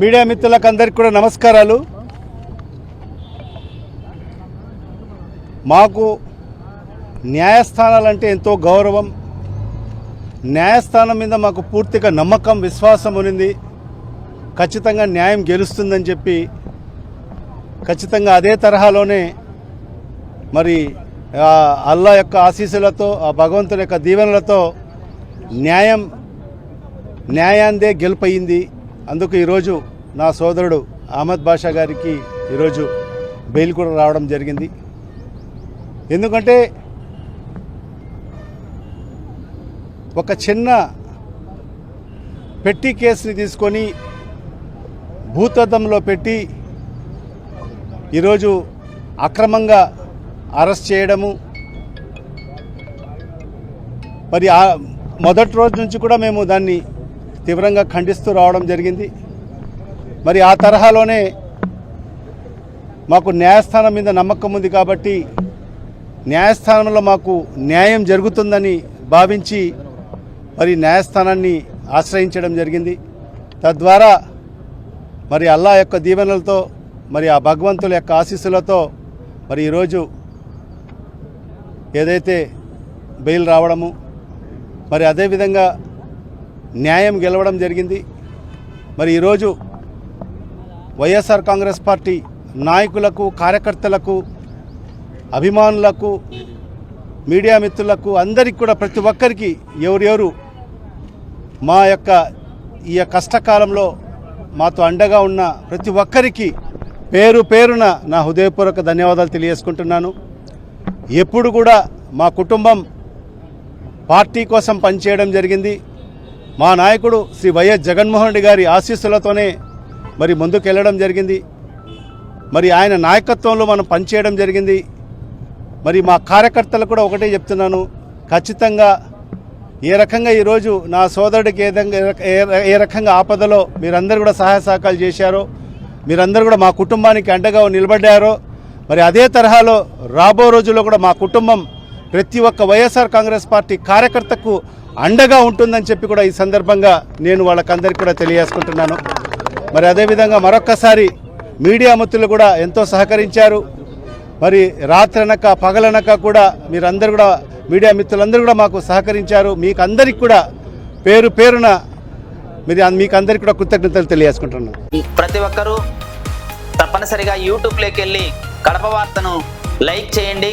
Media మిత్రులకు అందరికీ కూడా నమస్కారాలు. మాకు న్యాయస్థానాలంటే ఎంతో గౌరవం. న్యాయస్థానం మీద మాకు పూర్తిగా నమ్మకం విశ్వాసం ఉంది ఖచ్చితంగా న్యాయం గెలుస్తుందని చెప్పి ఖచ్చితంగా అదే తరహాలోనే మరి అల్లా యొక్క ఆశీస్సులతో ఆ భగవంతుని యొక్క దీవెనలతో న్యాయం న్యాయాందే గెలుపయింది. అందుకు ఈరోజు నా సోదరుడు అహ్మద్ బాషా గారికి ఈరోజు బెయిల్ కూడా రావడం జరిగింది. ఎందుకంటే ఒక చిన్న పెట్టి కేసుని తీసుకొని భూతద్దంలో పెట్టి ఈరోజు అక్రమంగా అరెస్ట్ చేయడము మరి ఆ మొదటి రోజు నుంచి కూడా మేము దాన్ని తీవ్రంగా ఖండిస్తూ రావడం జరిగింది. మరి ఆ తరహాలోనే మాకు న్యాయస్థానం మీద నమ్మకం ఉంది కాబట్టి న్యాయస్థానంలో మాకు న్యాయం జరుగుతుందని భావించి మరి న్యాయస్థానాన్ని ఆశ్రయించడం జరిగింది. తద్వారా మరి అల్లా యొక్క దీవెనలతో మరి ఆ భగవంతుల యొక్క ఆశీస్సులతో మరి ఈరోజు ఏదైతే బెయిల్ రావడము మరి అదేవిధంగా న్యాయం గెలవడం జరిగింది. మరి ఈరోజు వైఎస్ఆర్ కాంగ్రెస్ పార్టీ నాయకులకు కార్యకర్తలకు అభిమానులకు మీడియా మిత్రులకు అందరికి కూడా ప్రతి ఒక్కరికి ఎవరెవరు మా యొక్క ఈ కష్టకాలంలో మాతో అండగా ఉన్న ప్రతి ఒక్కరికి పేరు పేరున నా హృదయపూర్వక ధన్యవాదాలు తెలియజేసుకుంటున్నాను. ఎప్పుడు కూడా మా కుటుంబం పార్టీ కోసం పనిచేయడం జరిగింది. మా నాయకుడు శ్రీ వైఎస్ జగన్మోహన్ రెడ్డి గారి ఆశీస్సులతోనే మరి ముందుకెళ్ళడం జరిగింది. మరి ఆయన నాయకత్వంలో మనం పనిచేయడం జరిగింది. మరి మా కార్యకర్తలు కూడా ఒకటే చెప్తున్నాను. ఖచ్చితంగా ఏ రకంగా ఈరోజు నా సోదరుడికి ఏ విధంగా ఏ- ఏ రకంగా ఆపదలో మీరందరూ కూడా సహాయ సహకారాలు చేశారో మీరందరూ కూడా మా కుటుంబానికి అండగా నిలబడ్డారో మరి అదే తరహాలో రాబో రోజుల్లో కూడా మా కుటుంబం ప్రతి ఒక్క వైఎస్ఆర్ కాంగ్రెస్ పార్టీ కార్యకర్తకు అండగా ఉంటుందని చెప్పి కూడా ఈ సందర్భంగా నేను వాళ్ళకందరికీ కూడా తెలియజేసుకుంటున్నాను. మరి అదేవిధంగా మరొక్కసారి మీడియా మిత్రులు కూడా ఎంతో సహకరించారు. మరి రాత్రనక పగలనక కూడా మీరందరూ కూడా మీడియా మిత్రులందరూ కూడా మాకు సహకరించారు. మీకు అందరికి కూడా పేరు పేరున మీరు మీకు అందరికీ కూడా కృతజ్ఞతలు తెలియజేసుకుంటున్నాను. ప్రతి ఒక్కరూ తప్పనిసరిగా యూట్యూబ్లోకి వెళ్ళి కడప వార్తను లైక్ చేయండి.